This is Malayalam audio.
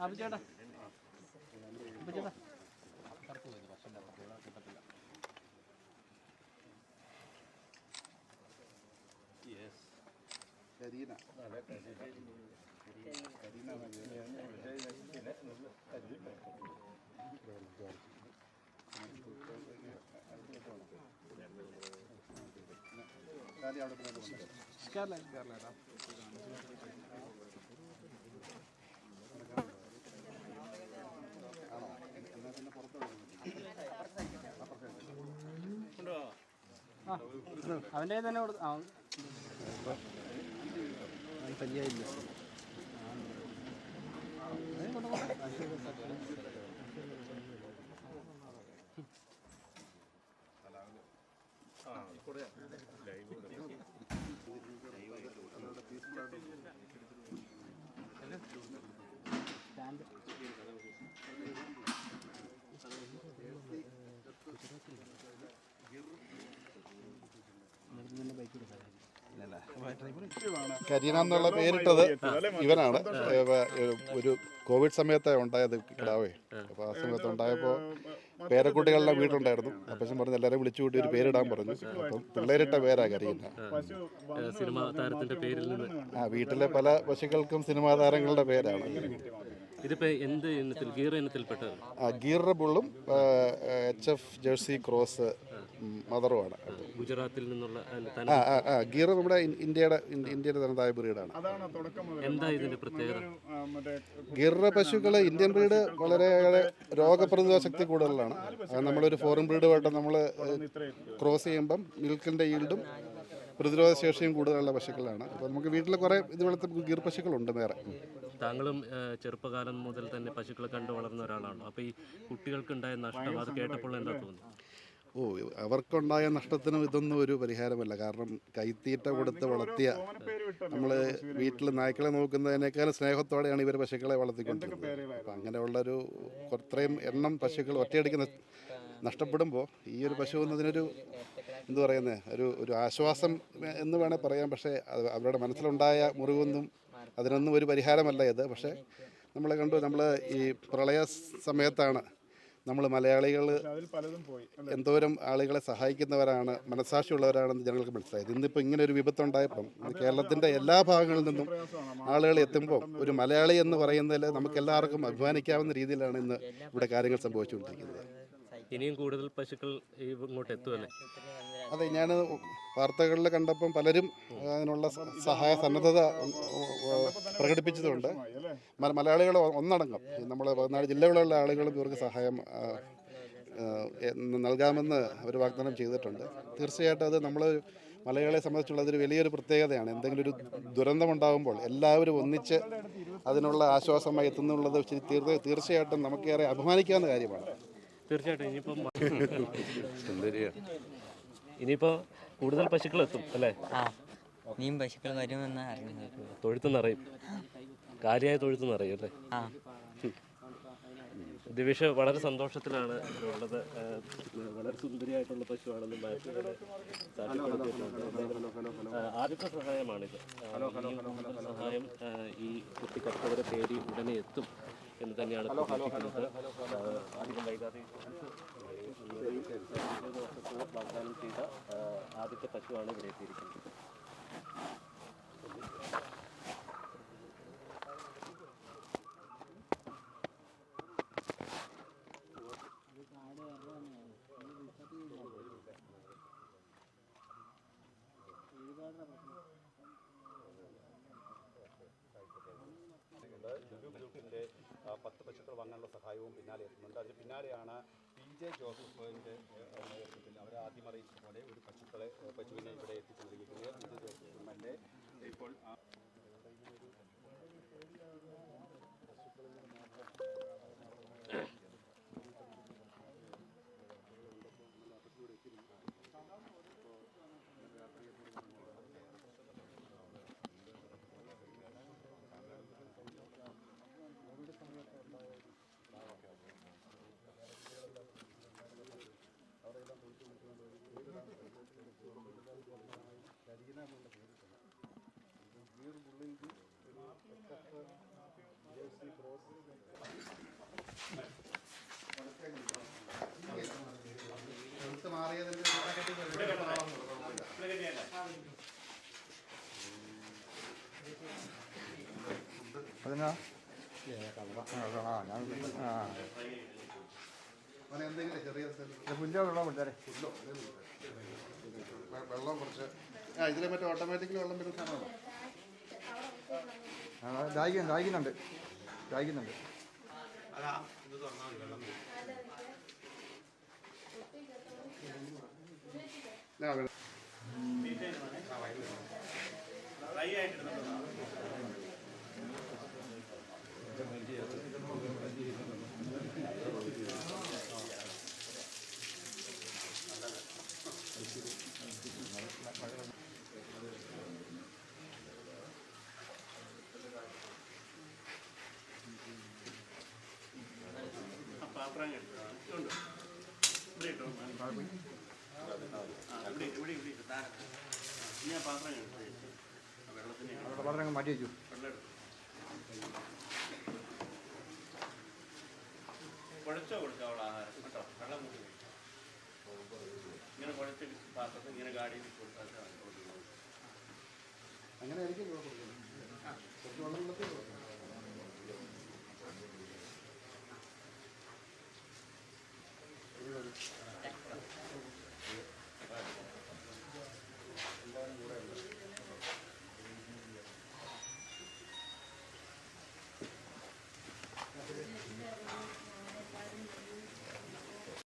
എടാ ജോർജ് കരീന. പാവം പിടിച്ചപ്പാ അഭിച്ചേട്ടനെ കൂടെ അഭിച്ചേട്ടാ അഭിച്ചേട്ടാ കരീന. കാലി അവിടെ പിന്നെ കൊണ്ടുവരാം. അവന്റെ തന്നെ കൊടുത്തു ആ. പഞ്ചായത്തില്ല സ്റ്റാൻഡ് കരീന എന്നുള്ള പേരിട്ടത് ഇവനാണ്. ഒരു കോവിഡ് സമയത്തെ ഉണ്ടായത് കിടാവേ. അപ്പോൾ ആ സമയത്ത് ഉണ്ടായപ്പോൾ പേരക്കുട്ടികളുടെ വീട്ടിലുണ്ടായിരുന്നു. അപ്പച്ചൻ പറഞ്ഞു എല്ലാവരും വിളിച്ചു കൂട്ടി ഒരു പേരിടാൻ പറഞ്ഞു. അപ്പം പിള്ളേരിട്ട പേരാ കരീന. സിനിമാ താരത്തിന്റെ പേരിൽ നിന്ന്. ആ വീട്ടിലെ പല പശുക്കൾക്കും സിനിമാ താരങ്ങളുടെ പേരാണ്. ഇതിപ്പോ എന്ത് ഇനത്തിൽ ഗീർ ഇനത്തിൽപ്പെട്ടത്? ആ ഗീർ ബുള്ളും എച്ച് എഫ് ജേഴ്സി ക്രോസ് മദറുമാണ്. ഗുജറാത്തിൽ നിന്നുള്ള ആ തന- ആ ആ ഗീർ നമ്മുടെ ഇന്ത്യയുടെ ഇന്ത്യയുടെ തനതായ ബ്രീഡാണ്. അതാണ് തുടക്കം എന്താ ഇതിന്റെ പ്രത്യേകത? മറ്റേ പശുക്കൾ ഇന്ത്യൻ ബ്രീഡ് വളരെ രോഗപ്രതിരോധ ശക്തി കൂടുതലാണ്. നമ്മളൊരു ഫോറിൻ ബ്രീഡുമായിട്ട് നമ്മൾ ക്രോസ് ചെയ്യുമ്പം മിൽക്കിന്റെ ഈൽഡും പ്രതിരോധ ശേഷിയും കൂടുതലുള്ള പശുക്കളാണ്. അപ്പോൾ നമുക്ക് വീട്ടിൽ കുറേ ഇതുപോലത്തെ ഗീർ പശുക്കളുണ്ട് വേറെ താങ്കളും ചെറുപ്പകാലം മുതൽ തന്നെ പശുക്കളെ കണ്ടു വളർന്ന ഒരാളാണ് അപ്പൊ ഈ കുട്ടികൾക്കുണ്ടായ നഷ്ടം അത് കേട്ടപ്പോൾ എന്താ തോന്നുന്നു ഓ അവർക്കുണ്ടായ നഷ്ടത്തിനും ഇതൊന്നും ഒരു പരിഹാരമല്ല. കാരണം കൈത്തീറ്റ കൊടുത്ത് വളർത്തിയ നമ്മൾ വീട്ടിൽ നായ്ക്കളെ നോക്കുന്നതിനേക്കാൾ സ്നേഹത്തോടെയാണ് ഇവർ പശുക്കളെ വളർത്തിക്കൊണ്ടിരുന്നത് അപ്പം അങ്ങനെയുള്ളൊരു ഇത്രയും എണ്ണം പശുക്കൾ ഒറ്റയടിക്ക് നഷ്- നഷ്ടപ്പെടുമ്പോൾ ഈ ഒരു പശു എന്നതിനൊരു എന്ത് പറയുന്നത് ഒരു ഒരു ആശ്വാസം എന്ന് വേണേൽ പറയാം. പക്ഷേ അവരുടെ മനസ്സിലുണ്ടായ മുറിവൊന്നും അതിനൊന്നും ഒരു പരിഹാരമല്ല ഇത്. പക്ഷേ നമ്മളെ കണ്ടു നമ്മൾ ഈ പ്രളയ സമയത്താണ് നമ്മൾ മലയാളികൾ അതിൽ പലതും പോയി എന്തോരം ആളുകളെ സഹായിക്കുന്നവരാണ് മനസ്സാക്ഷിയുള്ളവരാണെന്ന് ജനങ്ങൾക്ക് മനസ്സിലായത്. ഇന്നിപ്പോൾ ഇങ്ങനെ ഒരു വിപത്തുണ്ടായപ്പം കേരളത്തിന്റെ എല്ലാ ഭാഗങ്ങളിൽ നിന്നും ആളുകൾ എത്തുമ്പോൾ ഒരു മലയാളി എന്ന് പറയുന്നതിൽ നമുക്ക് എല്ലാവർക്കും അഭിമാനിക്കാവുന്ന രീതിയിലാണ് ഇന്ന് ഇവിടെ കാര്യങ്ങൾ സംഭവിച്ചുകൊണ്ടിരിക്കുന്നത്. ഇനിയും കൂടുതൽ പശുക്കൾ ഇങ്ങോട്ട് എത്തുമല്ലേ അതെ ഞാൻ വാർത്തകളിൽ കണ്ടപ്പം പലരും അതിനുള്ള സഹായ സന്നദ്ധത പ്രകടിപ്പിച്ചതുണ്ട് പ്രകടിപ്പിച്ചതുകൊണ്ട് മലയാളികൾ ഒന്നടങ്കം. നമ്മൾ പതിനാല് ജില്ലകളിലുള്ള ആളുകളും ഇവർക്ക് സഹായം നൽകാമെന്ന് അവർ വാഗ്ദാനം ചെയ്തിട്ടുണ്ട്. തീർച്ചയായിട്ടും അത് നമ്മൾ മലയാളിയെ സംബന്ധിച്ചുള്ള അതൊരു വലിയൊരു പ്രത്യേകതയാണ്. എന്തെങ്കിലും ഒരു ദുരന്തമുണ്ടാകുമ്പോൾ എല്ലാവരും ഒന്നിച്ച് അതിനുള്ള ആശ്വാസമായി എത്തുന്നുള്ളത് തീർച്ചയായിട്ടും നമുക്കേറെ അഭിമാനിക്കാവുന്ന കാര്യമാണ്. തീർച്ചയായിട്ടും. ഇനിയിപ്പം ഇനിയിപ്പോ കൂടുതൽ പശുക്കൾ എത്തും അല്ലേ നീം പശുക്കൾ വരുമെന്ന് അറിയുന്നത്. തൊഴുത്ത് നിറയും കാര്യമായ തൊഴുത്ത് നിറയും അല്ലേ ദിവിഷ വളരെ സന്തോഷത്തിലാണ് ഉള്ളത് വളരെ സുന്ദരിയായിട്ടുള്ള പശുവാണെന്നും ആദ്യത്തെ സഹായമാണിത്. സഹായം ഈ കുട്ടി കർഷകരെ തേടി ഉടനെ എത്തും എന്ന് തന്നെയാണ് പ്രതീക്ഷിക്കുന്നത് അധികം വൈകാതെ ചെയ്ത ആദ്യത്തെ പശുവാണ് ഇവിടെ എത്തിയിരിക്കുന്നത്. ഗ്രൂപ്പിന്റെ പത്ത് പശുക്കൾ വാങ്ങാനുള്ള സഹായവും പിന്നാലെ എത്തുന്നുണ്ട്. അതിന് പിന്നാലെയാണ് ജെ ജോസഫിന്റെ നേതൃത്വത്തിൽ അവർ ആദ്യം അറിയിച്ചതുപോലെ ഒരു പശുക്കളെ പശുവിനെ ഇവിടെ എത്തിച്ചു നൽകിയിരിക്കുന്നത് പി ജെ ജോസഫിന്റെ ഇപ്പോൾ എന്തെങ്കിലും ചെറിയ വെള്ളം കുറച്ച് ആ ഇതിലെ മറ്റേ ഓട്ടോമാറ്റിക്കലി വെള്ളം വരുന്ന സാധനമാണോ? ദാഹിക്കുന്നു ദാഹിക്കുന്നുണ്ട്. ദാഹിക്കുന്നുണ്ട്. ഡ്രൈ ആയിട്ടിരുന്നോ ആ പാത്രം എടുത്തോ ഇതുണ്ട് ഇവിടെ ഇട്ടോ ആ ഇവിടെ ഇവിടെ ഇവിടെ ഇട്ടോ താഴെ ഇനി ആ പാത്രം എടുത്തു ആ വെള്ളത്തിന് മാറ്റി വെച്ചു. വെള്ളം എടുത്തു കുഴച്ചോ കൊടുക്കുക അവൾ ആഹാരം. കേട്ടോ? വെള്ളം കൂട്ടി വെക്ക്. ഇങ്ങനെ കുഴച്ച് പാത്രത്തിൽ ഇങ്ങനെ ഗാഡിയിൽ കൊടുത്താൽ അങ്ങനെ ആയിരിക്കും കുറച്ച് വെള്ളം